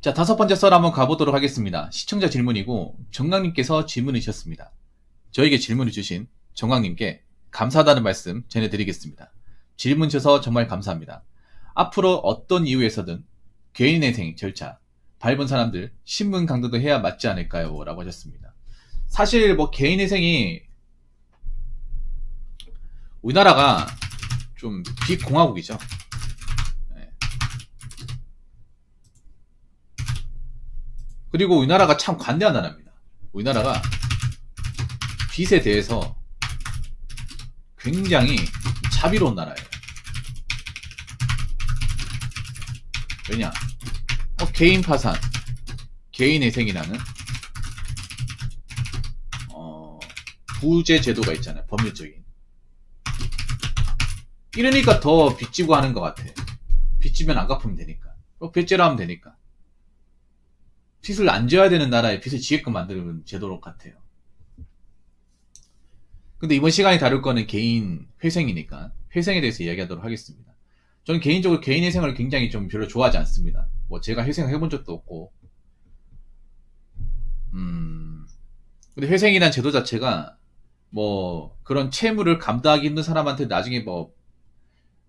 자, 다섯 번째 썰 한번 가보도록 하겠습니다. 시청자 질문이고, 정강님께서 질문을 주셨습니다. 저에게 질문을 주신 정강님께 감사하다는 말씀 전해드리겠습니다. 질문 주셔서 정말 감사합니다. 앞으로 어떤 이유에서든 개인회생 절차, 밟은 사람들 신분 강도도 해야 맞지 않을까요? 라고 하셨습니다. 사실 뭐 개인회생이 우리나라가 좀 비공화국이죠. 그리고 우리나라가 참 관대한 나라입니다. 우리나라가 빚에 대해서 굉장히 자비로운 나라예요. 왜냐? 어, 개인 파산, 개인 회생이라는 어, 부재 제도가 있잖아요. 법률적인. 이러니까 더 빚지고 하는 것 같아. 빚지면 안 갚으면 되니까. 어, 빚제로 하면 되니까. 빚을 안 져야 되는 나라에 빚을 지게끔 만드는 제도로 같아요. 근데 이번 시간에 다룰 거는 개인 회생이니까 회생에 대해서 이야기하도록 하겠습니다. 저는 개인적으로 개인 회생을 굉장히 좀 별로 좋아하지 않습니다. 뭐 제가 회생을 해본 적도 없고, 음, 근데 회생이란 제도 자체가 뭐 그런 채무를 감당하기 힘든 사람한테 나중에 뭐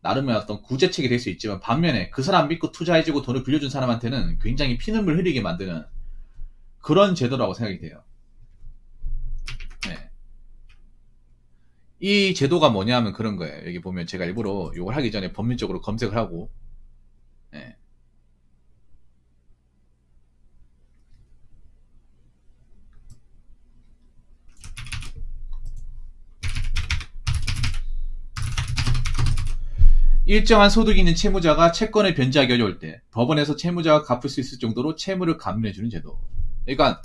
나름의 어떤 구제책이 될 수 있지만 반면에 그 사람 믿고 투자해주고 돈을 빌려준 사람한테는 굉장히 피눈물 흘리게 만드는 그런 제도라고 생각이 돼요. 네. 이 제도가 뭐냐면 그런 거예요. 여기 보면 제가 일부러 이걸 하기 전에 법률적으로 검색을 하고 네. 일정한 소득이 있는 채무자가 채권을 변제하기 어려울 때 법원에서 채무자가 갚을 수 있을 정도로 채무를 감면해주는 제도. 그러니까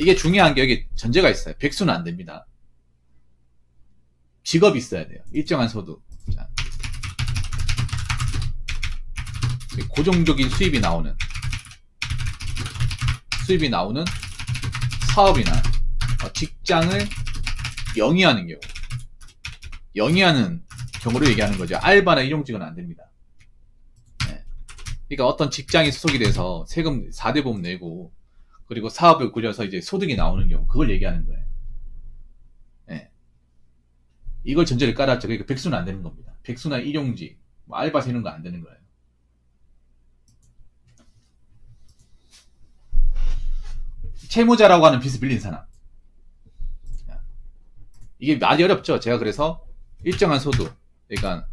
이게 중요한 게 여기 전제가 있어요. 백수는 안 됩니다. 직업이 있어야 돼요. 일정한 소득. 자. 고정적인 수입이 나오는 수입이 나오는 사업이나 어, 직장을 영위하는 경우 영위하는 경우를 얘기하는 거죠. 알바나 일용직은 안 됩니다. 네. 그러니까 어떤 직장에 소속이 돼서 세금 4대 보험 내고 그리고 사업을 꾸려서 이제 소득이 나오는 경우 그걸 얘기하는 거예요. 네. 이걸 전제를 깔았죠. 그러니까 백수는 안 되는 겁니다. 백수나 일용직, 뭐 알바 세는 거 안 되는 거예요. 채무자라고 하는 빚을 빌린 사람. 이게 많이 어렵죠. 제가 그래서 일정한 소득, 그러니까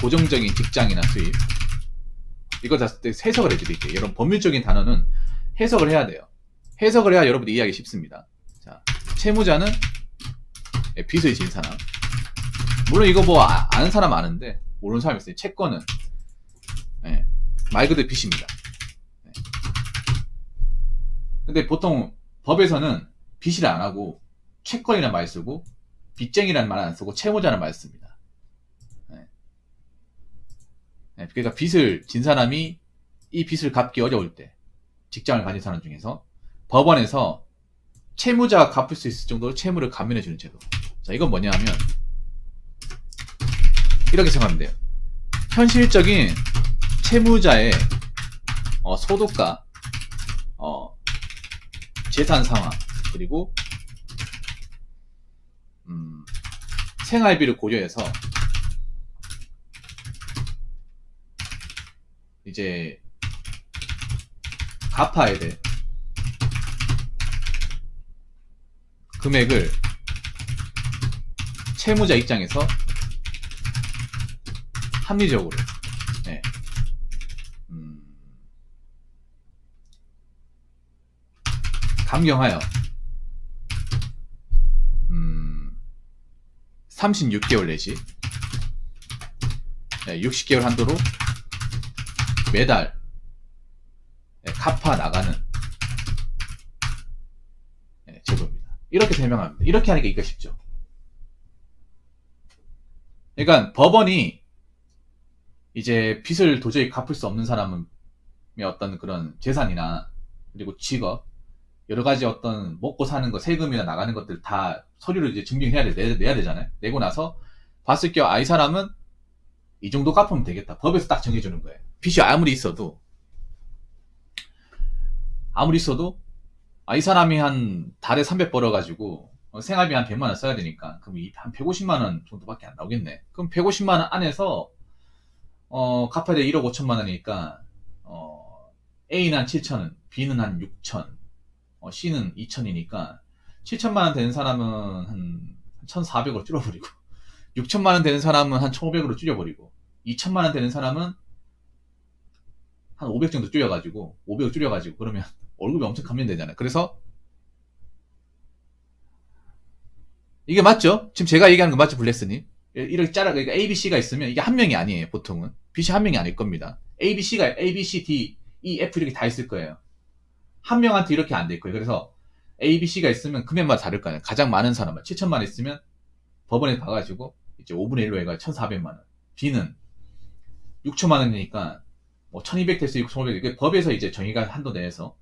고정적인 직장이나 수입 이거 다 해석을 해드릴게요. 여러분 법률적인 단어는 해석을 해야 돼요. 해석을 해야 여러분이 이해하기 쉽습니다. 자, 채무자는 예, 빚을 진 사람. 물론 이거 뭐 아, 는 사람 아는데 모르는 사람이 있어요. 채권은 예, 말 그대로 빚입니다. 예. 근데 보통 법에서는 빚이라 안 하고 채권이라는 말 쓰고 빚쟁이라는 말 안 쓰고 채무자라는 말 씁니다. 네. 네, 그러니까 빚을 진 사람이 이 빚을 갚기 어려울 때 직장을 가진 사람 중에서 법원에서 채무자가 갚을 수 있을 정도로 채무를 감면해 주는 제도. 자, 이건 뭐냐 하면 이렇게 생각하면 돼요. 현실적인 채무자의 어, 소득과 어, 재산 상황 그리고 음, 생활비를 고려해서 이제 갚아야 돼. 금액을 채무자 입장에서 합리적으로. 네. 음, 감경하여. 36개월 내지. 네, 60개월 한도로 매달 네, 갚아 나가는 네, 제도입니다. 이렇게 설명합니다. 이렇게 하니까 이거 쉽죠. 그러니까 법원이 이제 빚을 도저히 갚을 수 없는 사람의 어떤 그런 재산이나 그리고 직업 여러 가지 어떤 먹고 사는 거, 세금이나 나가는 것들 다 서류를 이제 증명해야 돼, 내, 내야 되잖아요. 내고 나서 봤을 게, 아, 이 사람은 이 정도 갚으면 되겠다. 법에서 딱 정해주는 거예요. 빚이 아무리 있어도 아무리 써도 아, 이 사람이 한 달에 300 벌어가지고 어, 생활비 한 100만 원 써야 되니까 그럼 이한 150만 원 정도밖에 안 나오겠네. 그럼 150만 원 안에서 어, 갚아야 돼 1억 5천만 원이니까 어, A는 한 7천 원, B는 한 6천, 어, C는 2천이니까 7천만 원 되는 사람은 한 1,400으로 줄여버리고 6천만 원 되는 사람은 한 1,500으로 줄여버리고 2천만 원 되는 사람은 한 500 정도 줄여가지고 500 줄여가지고 그러면 월급이 엄청 감면되잖아요. 그래서 이게 맞죠? 지금 제가 얘기하는 거 맞죠, 블레스님? 이렇게 짜라, 그러니까 A, B, C가 있으면 이게 한 명이 아니에요, 보통은. B, C 한 명이 아닐 겁니다. A, B, C가 A, B, C, D, E, F 이렇게 다 있을 거예요. 한 명한테 이렇게 안 될 거예요. 그래서 A, B, C가 있으면 금액마다 다를 거예요. 가장 많은 사람은 7천만 원 있으면 법원에 가가지고 이제 5분의 1로 해가 1,400만 원. B는 6천만 원이니까 뭐 1,200 됐어요, 6,500. 이게 법에서 이제 정의가 한도 내에서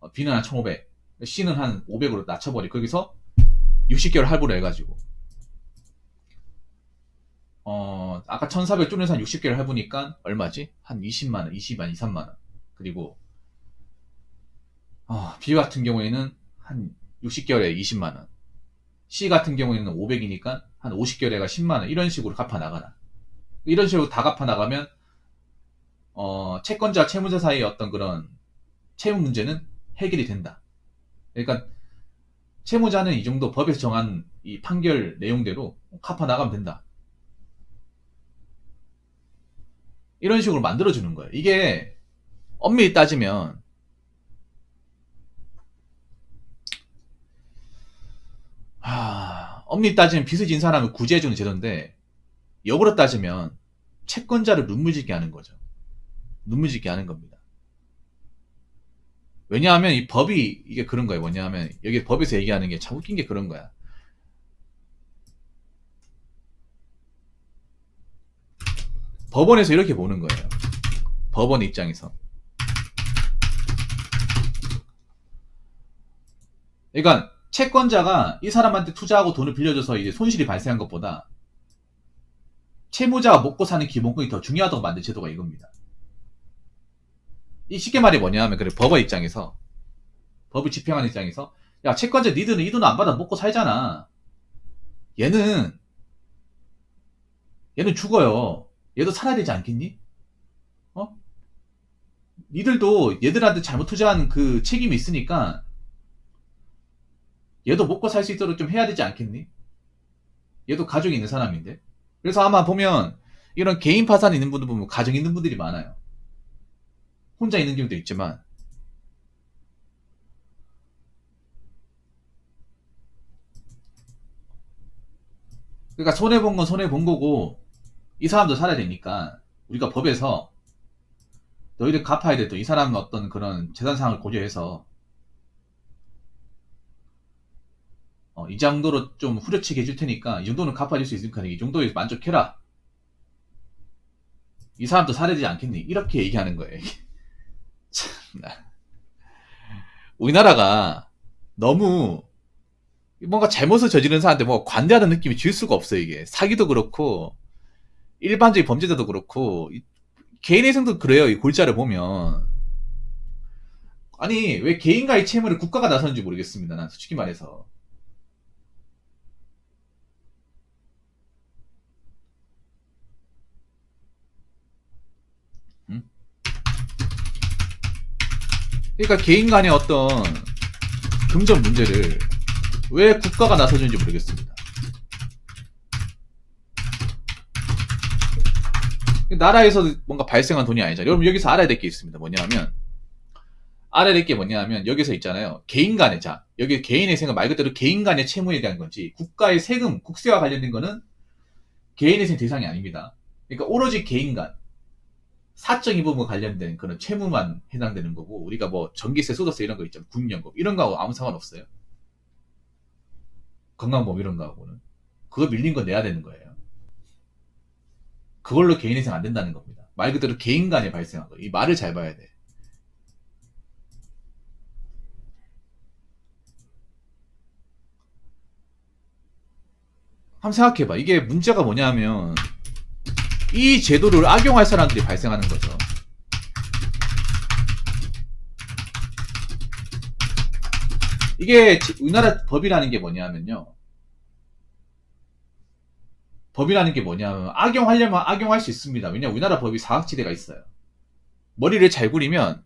어, B는 한 1,500, C는 한 500으로 낮춰버리. 거기서 60개월 할부를 해가지고 어 아까 1,400 줄여서 한 60개월 할부니까 얼마지? 한 20만 원, 20만, 2, 3만 원. 그리고 어, B 같은 경우에는 한 60개월에 20만 원. C 같은 경우에는 500이니까 한 50개월에가 10만 원. 이런 식으로 갚아 나가나. 이런 식으로 다 갚아 나가면 어, 채권자, 채무자 사이의 어떤 그런 채무 문제는 해결이 된다. 그러니까 채무자는 이 정도 법에서 정한 이 판결 내용대로 갚아 나가면 된다. 이런 식으로 만들어주는 거예요. 이게 엄밀히 따지면 하, 엄밀히 따지면 빚을 진 사람을 구제해주는 제도인데 역으로 따지면 채권자를 눈물짓게 하는 거죠. 눈물짓게 하는 겁니다. 왜냐하면 이 법이 이게 그런 거예요. 뭐냐하면 여기 법에서 얘기하는 게 참 웃긴 게 그런 거야. 법원에서 이렇게 보는 거예요. 법원 입장에서. 그러니까 채권자가 이 사람한테 투자하고 돈을 빌려줘서 이제 손실이 발생한 것보다 채무자가 먹고 사는 기본권이 더 중요하다고 만든 제도가 이겁니다. 이 쉽게 말이 뭐냐 하면 그래 법원 입장에서 법을 집행하는 입장에서 야 채권자 니들은 이 돈 안 받아 먹고 살잖아. 얘는 얘는 죽어요. 얘도 살아야 되지 않겠니? 어? 니들도 얘들한테 잘못 투자한 그 책임이 있으니까 얘도 먹고 살 수 있도록 좀 해야 되지 않겠니? 얘도 가족이 있는 사람인데. 그래서 아마 보면 이런 개인 파산 있는 분들 보면 가정 있는 분들이 많아요. 혼자 있는 경우도 있지만 그러니까 손해 본 건 손해 본 거고 이 사람도 살아야 되니까 우리가 법에서 너희들 갚아야 돼 또 이 사람은 어떤 그런 재산 상황을 고려해서 어, 이 정도로 좀 후려치게 해줄 테니까 이 정도는 갚아줄 수 있으니까 이 정도에 만족해라. 이 사람도 살아야 되지 않겠니? 이렇게 얘기하는 거예요. 참나. 우리나라가 너무 뭔가 잘못을 저지른 사람한테 뭐 관대하는 느낌이 줄 수가 없어요, 이게. 사기도 그렇고, 일반적인 범죄자도 그렇고, 이- 개인의 생도 그래요, 이 골자를 보면. 아니, 왜 개인과의 채무를 국가가 나서는지 모르겠습니다, 난 솔직히 말해서. 그러니까 개인 간의 어떤 금전 문제를 왜 국가가 나서주는지 모르겠습니다. 나라에서 뭔가 발생한 돈이 아니잖아요. 여러분 여기서 알아야 될 게 있습니다. 뭐냐면 알아야 될 게 뭐냐면 여기서 있잖아요. 개인 간의 자 여기 개인의 세금 말 그대로 개인 간의 채무에 대한 건지 국가의 세금 국세와 관련된 거는 개인의 세금 대상이 아닙니다. 그러니까 오로지 개인 간 사적인 부분 관련된 그런 채무만 해당되는 거고 우리가 뭐 전기세, 소득세 이런 거 있잖아요. 국연금 이런 거하고 아무 상관 없어요. 건강보험 이런 거하고는 그거 밀린 거 내야 되는 거예요. 그걸로 개인회생 안 된다는 겁니다. 말 그대로 개인 간에 발생한 거. 이 말을 잘 봐야 돼. 한번 생각해봐. 이게 문제가 뭐냐면 이 제도를 악용할 사람들이 발생하는 거죠. 이게 지- 우리나라 법이라는 게 뭐냐면요. 법이라는 게 뭐냐면 악용하려면 악용할 수 있습니다. 왜냐 우리나라 법이 사각지대가 있어요. 머리를 잘 구리면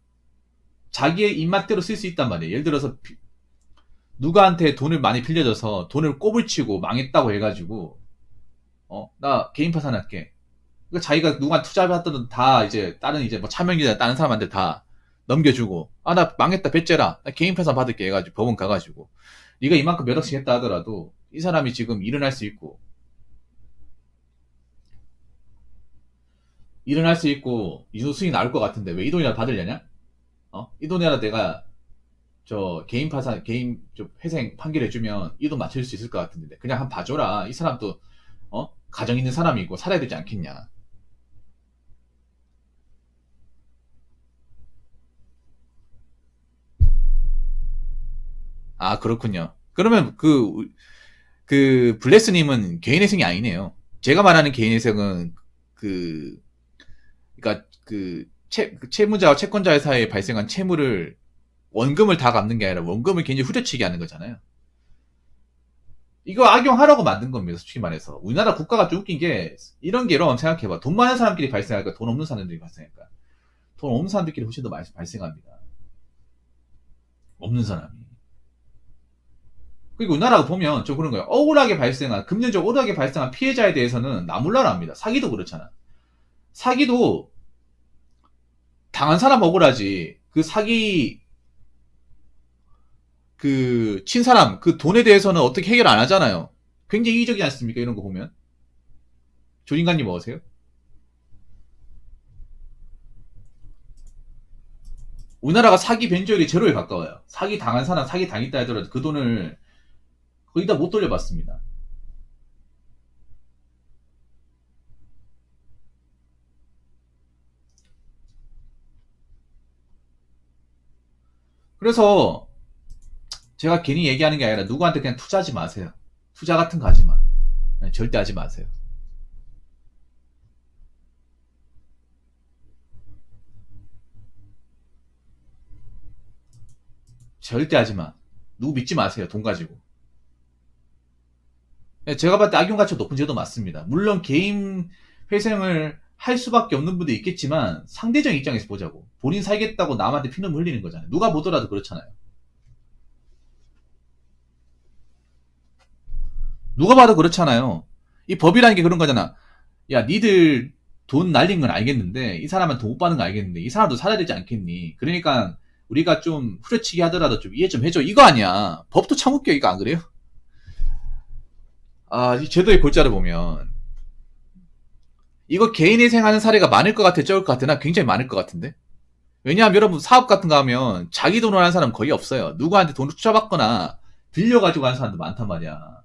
자기의 입맛대로 쓸 수 있단 말이에요. 예를 들어서 비- 누구한테 돈을 많이 빌려줘서 돈을 꼬불치고 망했다고 해가지고 어 나 개인 파산할게. 그러니까 자기가 누가 투자받던 돈다 이제 다른 이제 뭐 차명기자 다른 사람한테 다 넘겨주고 아 나 망했다 배째라 나 개인 파산 받을게 해가지고 법원 가가지고 네가 이만큼 몇 억씩 했다 하더라도 이 사람이 지금 일어날 수 있고 일어날 수 있고 이 정도 수익 나올 것 같은데 왜 이 돈이나 받으려냐? 어? 이 돈이라 내가 저 개인 파산 개인 좀 회생 판결해주면 이 돈 맞출 수 있을 것 같은데 그냥 한번 봐줘라 이 사람도 어 가정 있는 사람이고 살아야 되지 않겠냐? 아 그렇군요. 그러면 그 그 블레스님은 개인회생이 아니네요. 제가 말하는 개인회생은 그 그러니까 그 채, 그 채무자와 채권자의 사이에 발생한 채무를 원금을 다 갚는 게 아니라 원금을 굉장히 후려치기 하는 거잖아요. 이거 악용하라고 만든 겁니다. 솔직히 말해서. 우리나라 국가가 좀 웃긴 게 이런 게 여러분 생각해봐. 돈 많은 사람끼리 발생할까? 돈 없는 사람들이 발생할까? 돈 없는 사람들끼리 훨씬 더 많이 발생합니다. 없는 사람이. 그리고 우리나라가 보면 좀 그런 거예요. 억울하게 발생한, 금전적 억울하게 발생한 피해자에 대해서는 나몰라라 합니다. 사기도 그렇잖아. 사기도 당한 사람 억울하지. 그 사기 그 친 사람 그 돈에 대해서는 어떻게 해결 안 하잖아요. 굉장히 이기적이지 않습니까? 이런 거 보면. 조인관님 뭐세요? 우리나라가 사기 변조율이 제로에 가까워요. 사기 당한 사람 사기 당했다 하더라도 그 돈을 거의 다 못 돌려받습니다. 그래서 제가 괜히 얘기하는 게 아니라 누구한테 그냥 투자하지 마세요. 투자 같은 거 하지 마. 네, 절대 하지 마세요. 절대 하지 마. 누구 믿지 마세요. 돈 가지고. 네, 제가 봤을 때 악용 가치가 높은 제도 맞습니다. 물론 개인 회생을 할 수밖에 없는 분도 있겠지만 상대적 입장에서 보자고. 본인 살겠다고 남한테 피눈물 흘리는 거잖아요. 누가 보더라도 그렇잖아요. 누가 봐도 그렇잖아요. 이 법이라는 게 그런 거잖아. 야, 니들 돈 날린 건 알겠는데, 이 사람은 돈 못 받는 거 알겠는데, 이 사람도 살아야 되지 않겠니? 그러니까, 우리가 좀 후려치기 하더라도 좀 이해 좀 해줘. 이거 아니야. 법도 참 웃겨, 이거 안 그래요? 아, 이 제도의 골자를 보면, 이거 개인 회생하는 사례가 많을 것 같아, 적을 것 같아? 나 굉장히 많을 것 같은데? 왜냐하면 여러분, 사업 같은 거 하면, 자기 돈으로 하는 사람 거의 없어요. 누구한테 돈을 투자받거나, 빌려가지고 하는 사람도 많단 말이야.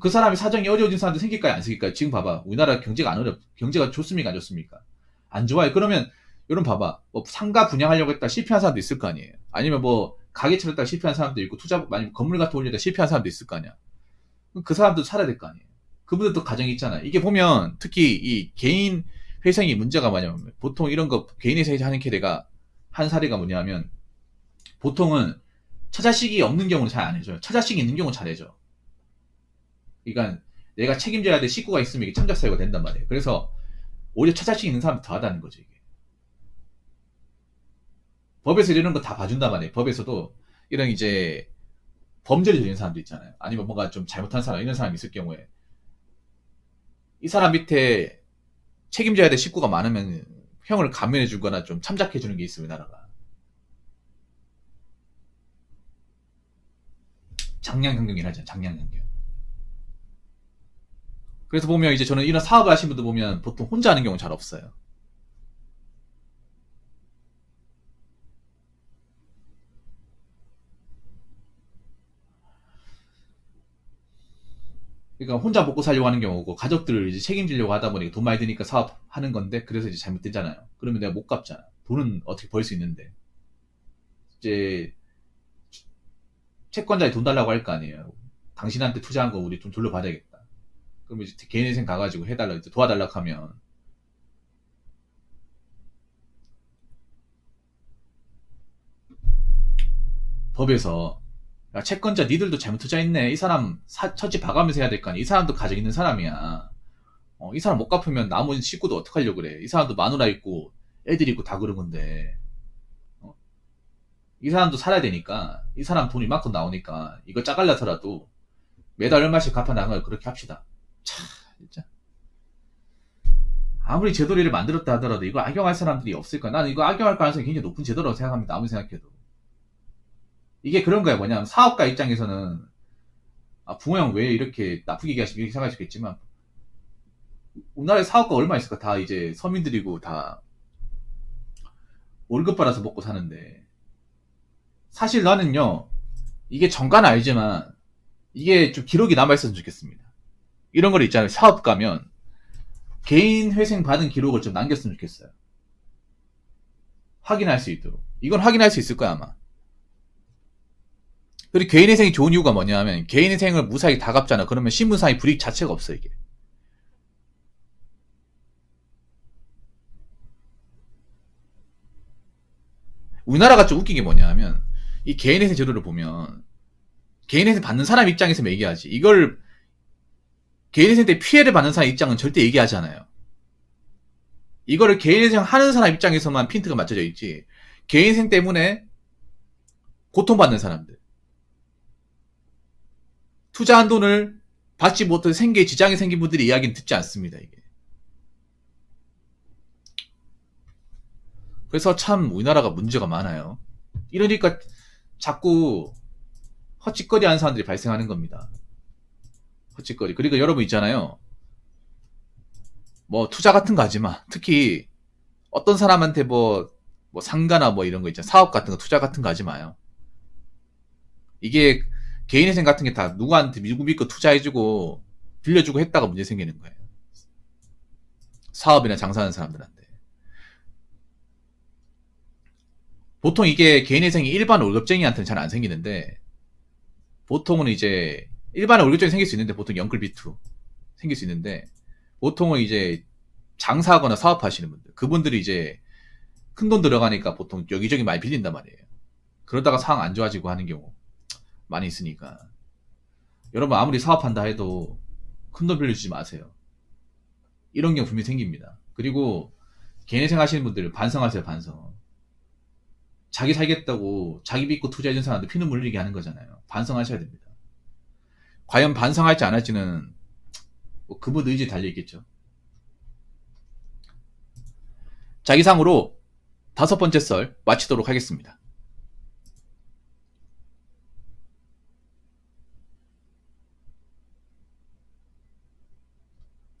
그 사람이 사정이 어려워진 사람도 생길까요? 안 생길까요? 지금 봐봐. 우리나라 경제가 안 어렵, 경제가 좋습니까? 안 좋습니까? 안 좋아요. 그러면, 여러분 봐봐. 뭐 상가 분양하려고 했다 실패한 사람도 있을 거 아니에요. 아니면 뭐, 가게 차렸다 실패한 사람도 있고, 투자, 아니면 건물 같은 거 올리다 실패한 사람도 있을 거 아니야. 그 사람도 살아야 될 거 아니에요. 그분들도 가정이 있잖아요. 이게 보면, 특히 이 개인 회생이 문제가 뭐냐면, 보통 이런 거, 개인 회생 하는 캐대가 한 사례가 뭐냐면, 보통은 처자식이 없는 경우는 잘 안 해줘요. 처자식이 있는 경우는 잘 해줘. 그러니까 내가 책임져야 될 식구가 있으면 이게 참작 사유가 된단 말이에요. 그래서 오히려 처자식 있는 사람이 더 하다는 거죠, 이게. 법에서 이런 거 다 봐준단 말이에요. 법에서도 이런 이제 범죄를 저지른 사람도 있잖아요. 아니면 뭔가 좀 잘못한 사람, 이런 사람이 있을 경우에 이 사람 밑에 책임져야 될 식구가 많으면 형을 감면해 주거나 좀 참작해 주는 게 있어요, 우리나라가. 장량 경경이라 하잖아요, 장량 경경. 그래서 보면 이제 저는 이런 사업을 하시는 분들 보면 보통 혼자 하는 경우 잘 없어요. 그러니까 혼자 먹고 살려고 하는 경우고 가족들을 이제 책임지려고 하다 보니까 돈 많이 드니까 사업하는 건데 그래서 이제 잘못되잖아요. 그러면 내가 못 갚잖아. 돈은 어떻게 벌 수 있는데 이제 채권자에 돈 달라고 할 거 아니에요. 당신한테 투자한 거 우리 좀 돌려받아야겠다. 그러면 이제 개인회생 가가지고 해달라 이제 도와달라고 하면 법에서 야, 채권자 니들도 잘못 투자했네. 이 사람 사, 처지 봐가면서 해야 될 거 아니야. 이 사람도 가정 있는 사람이야. 어, 이 사람 못 갚으면 나머지 식구도 어떡하려고 그래. 이 사람도 마누라 있고 애들 있고 다 그런 건데. 어? 이 사람도 살아야 되니까 이 사람 돈이 이만큼 나오니까 이거 짜갈려서라도 매달 얼마씩 갚아 나가는 걸 그렇게 합시다. 참 진짜. 아무리 제도리를 만들었다 하더라도 이거 악용할 사람들이 없을까? 나는 이거 악용할 가능성이 굉장히 높은 제도라고 생각합니다. 아무리 생각해도. 이게 그런 거야. 뭐냐면 사업가 입장에서는 아, 붕어 형 왜 이렇게 나쁘게 얘기하시면 이렇게 있겠지만 우리나라에 사업가 얼마 있을까? 다 이제 서민들이고 다 월급 받아서 먹고 사는데 사실 나는요 이게 정가는 알지만 이게 좀 기록이 남아있었으면 좋겠습니다. 이런 걸 있잖아요. 사업 가면 개인 회생 받은 기록을 좀 남겼으면 좋겠어요. 확인할 수 있도록. 이건 확인할 수 있을 거야, 아마. 그리고 개인 회생이 좋은 이유가 뭐냐면, 개인 회생을 무사히 다 갚잖아. 그러면 신분상의 불이익 자체가 없어, 이게. 우리나라가 좀 웃긴 게 뭐냐면, 이 개인 회생 제도를 보면, 개인 회생 받는 사람 입장에서 얘기하지. 이걸 개인 회생 때 피해를 받는 사람 입장은 절대 얘기하지 않아요. 이거를 개인 회생 하는 사람 입장에서만 핀트가 맞춰져 있지. 개인 회생 때문에 고통받는 사람들. 투자한 돈을 받지 못해 생계에 지장이 생긴 분들이 이야기는 듣지 않습니다, 이게. 그래서 참 우리나라가 문제가 많아요. 이러니까 자꾸 헛짓거리 하는 사람들이 발생하는 겁니다. 헛짓거리. 그리고 여러분 있잖아요. 뭐 투자 같은 거 하지 마. 특히 어떤 사람한테 뭐, 뭐 상가나 뭐 이런 거 있잖아. 사업 같은 거 투자 같은 거 하지 마요. 이게 개인회생 같은 게 다 누구한테 누구 믿고 투자해주고 빌려주고 했다가 문제 생기는 거예요. 사업이나 장사하는 사람들한테. 보통 이게 개인회생이 일반 월급쟁이한테는 잘 안 생기는데 보통은 이제 일반 월급쟁이 생길 수 있는데 보통 영끌 비투 생길 수 있는데 보통은 이제 장사하거나 사업하시는 분들 그분들이 이제 큰 돈 들어가니까 보통 여기저기 많이 빌린단 말이에요. 그러다가 상황 안 좋아지고 하는 경우 많이 있으니까 여러분 아무리 사업한다 해도 큰 돈 빌려주지 마세요. 이런 경우 분명히 생깁니다. 그리고 개인회생 하시는 분들 반성하세요 반성. 자기 살겠다고 자기 믿고 투자해준 사람한테 피눈물 흘리게 하는 거잖아요. 반성하셔야 됩니다. 과연 반성할지 안 할지는 뭐 그분 의지에 달려있겠죠. 자, 이상으로 다섯 번째 썰 마치도록 하겠습니다.